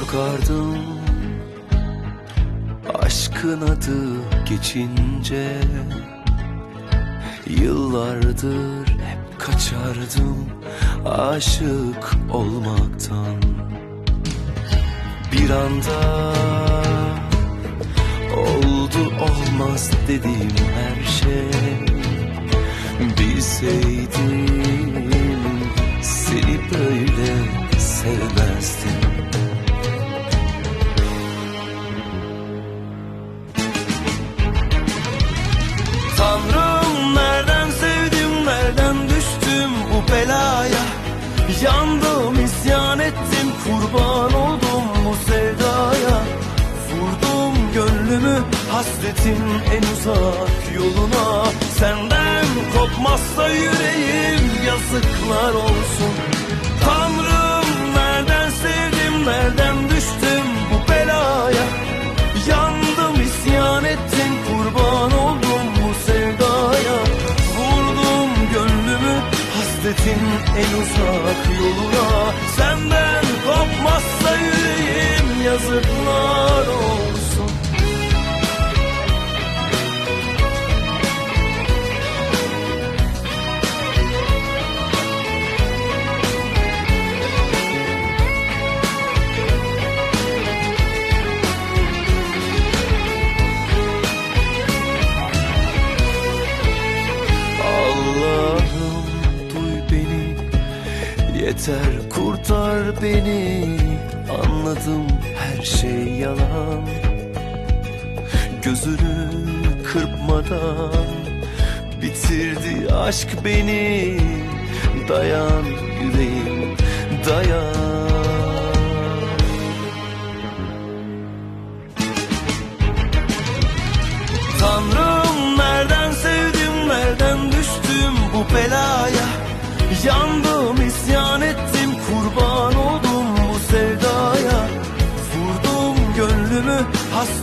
anladım Aşkın adı geçince Yıllardır hep kaçardım Aşık olmaktan. Bir anda Oldu olmaz dediğim her şey. Bilseydim Seni böyle sevmezdim Tanrım nereden sevdim nereden düştüm bu belaya? Yandım isyan ettim kurban oldum bu sevdaya. Vurdum gönlümü hasretin en uzak yoluna. Senden kopmazsa yüreğim yazıklar olsun. Tanrım nereden sevdim nereden hasretin en uzak yoluna Yeter kurtar beni. Anladım her şey yalan. Gözünü kırpmadan Bitirdi aşk beni. Dayan yüreğim dayan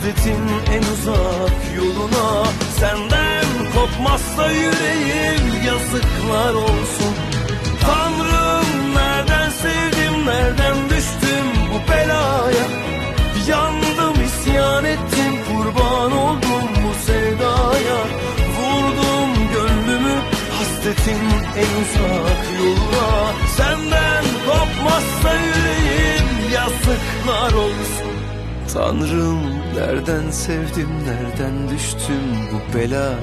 hasretin en uzak yoluna Senden kopmazsa yüreğim yazıklar olsun. Tanrım nereden sevdim nereden düştüm bu belaya? Yandım isyan ettim kurban oldum bu sevdaya. Vurdum gönlümü hasretin en uzak yoluna Tanrım nereden sevdim nereden düştüm bu belaya?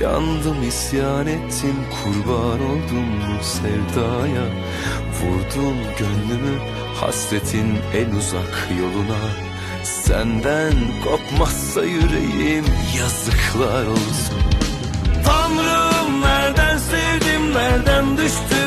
Yandım isyan ettim kurban oldum bu sevdaya. Vurdum gönlümü hasretin en uzak yoluna. Senden kopmazsa yüreğim yazıklar olsun. Tanrım nereden sevdim nereden düştüm